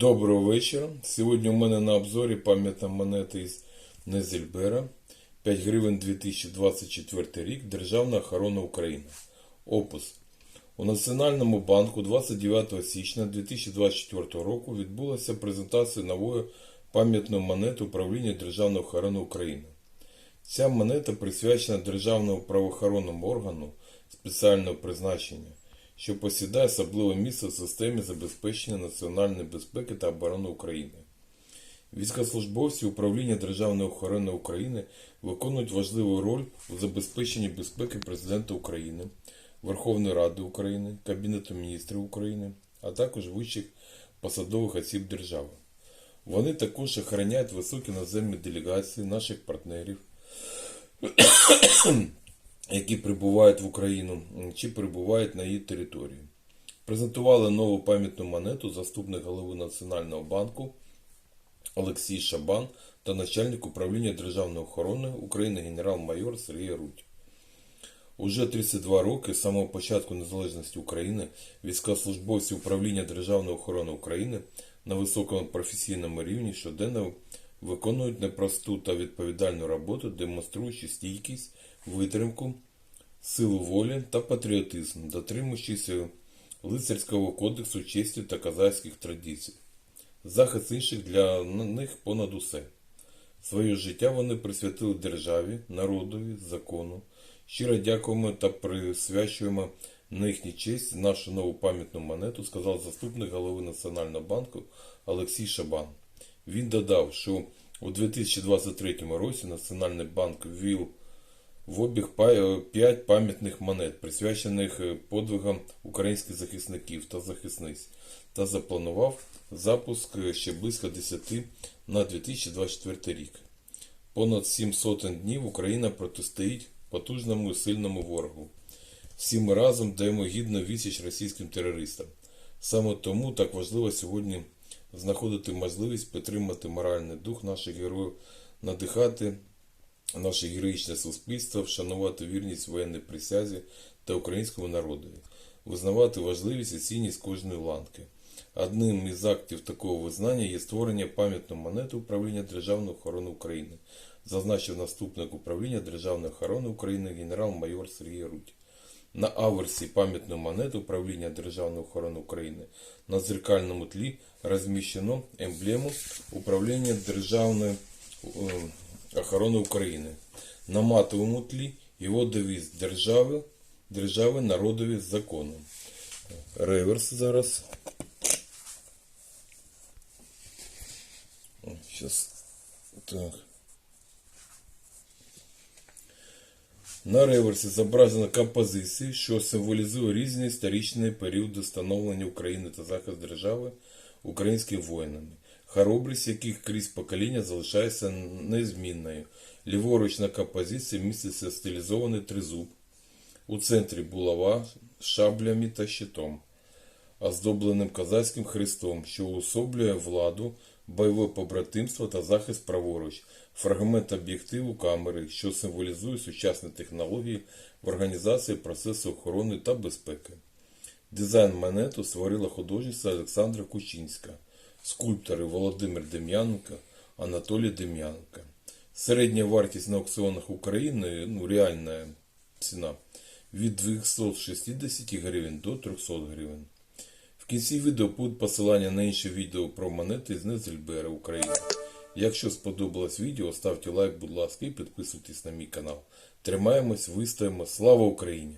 Доброго вечора. Сьогодні у мене на обзорі пам'ятна монета із Незельбера. 5 гривень 2024 рік. Державна охорона України. Опус. У Національному банку 29 січня 2024 року відбулася презентація нової пам'ятної монети управління Державної охорони України. Ця монета присвячена Державному правоохоронному органу спеціального призначення, що посідає особливе місце в системі забезпечення національної безпеки та оборони України. Військовослужбовці управління Державної охорони України виконують важливу роль у забезпеченні безпеки Президента України, Верховної Ради України, Кабінету міністрів України, а також вищих посадових осіб держави. Вони також охороняють високі наземні делегації наших партнерів, які прибувають в Україну чи прибувають на її територію. Презентували нову пам'ятну монету заступник голови Національного банку Олексій Шабан та начальник управління Державної охорони України генерал-майор Сергій Рудь. Уже 32 роки з самого початку незалежності України військовослужбовці управління Державної охорони України на високому професійному рівні щоденно виконують непросту та відповідальну роботу, демонструючи стійкість, витримку, силу волі та патріотизм, дотримуючись лицарського кодексу честі та казацьких традицій. Захист інших для них понад усе. Своє життя вони присвятили державі, народові, закону. Щиро дякуємо та присвячуємо на їхню честь нашу нову пам'ятну монету, сказав заступник голови Національного банку Олексій Шабан. Він додав, що у 2023 році Національний банк ввів в обіг 5 пам'ятних монет, присвячених подвигам українських захисників та захисниць, та запланував запуск ще близько 10 на 2024 рік. Понад 7 сотень днів Україна протистоїть потужному і сильному ворогу. Всі ми разом даємо гідну відсіч російським терористам. Саме тому так важливо сьогодні знаходити можливість підтримати моральний дух наших героїв, надихати наше героїчне суспільство, вшанувати вірність воєнній присязі та українському народові, визнавати важливість і цінність кожної ланки. Одним із актів такого визнання є створення пам'ятної монети управління Державної охорони України, зазначив наступник управління Державної охорони України генерал-майор Сергій Рудь. На аверсі пам'ятної монети управління Державної охорони України на дзеркальному тлі розміщено емблему управління Державної е, охорони України. На матовому тлі його девіз держави, держави народові з законом. Реверс зараз. Сейчас. Так. На реверсі зображена композиція, що символізує різні історичні періоди становлення України та захист держави українськими воїнами, хоробрість яких крізь покоління залишається незмінною. Ліворуч на композиції міститься стилізований тризуб. У центрі булава з шаблями та щитом, оздобленим козацьким хрестом, що уособлює владу, бойове побратимство та захист праворуч, фрагмент об'єктиву камери, що символізує сучасні технології в організації процесу охорони та безпеки. Дизайн монету створила художниця Олександра Кучинська, скульптори Володимир Дем'яненко, Анатолій Дем'яненко. Середня вартість на аукціонах України, ну реальна ціна, від 260 гривень до 300 гривень. Кінці відео будуть посилання на інші відео про монети з Незельбера України. Якщо сподобалось відео, ставте лайк, будь ласка, і підписуйтесь на мій канал. Тримаємось, вистоїмо. Слава Україні!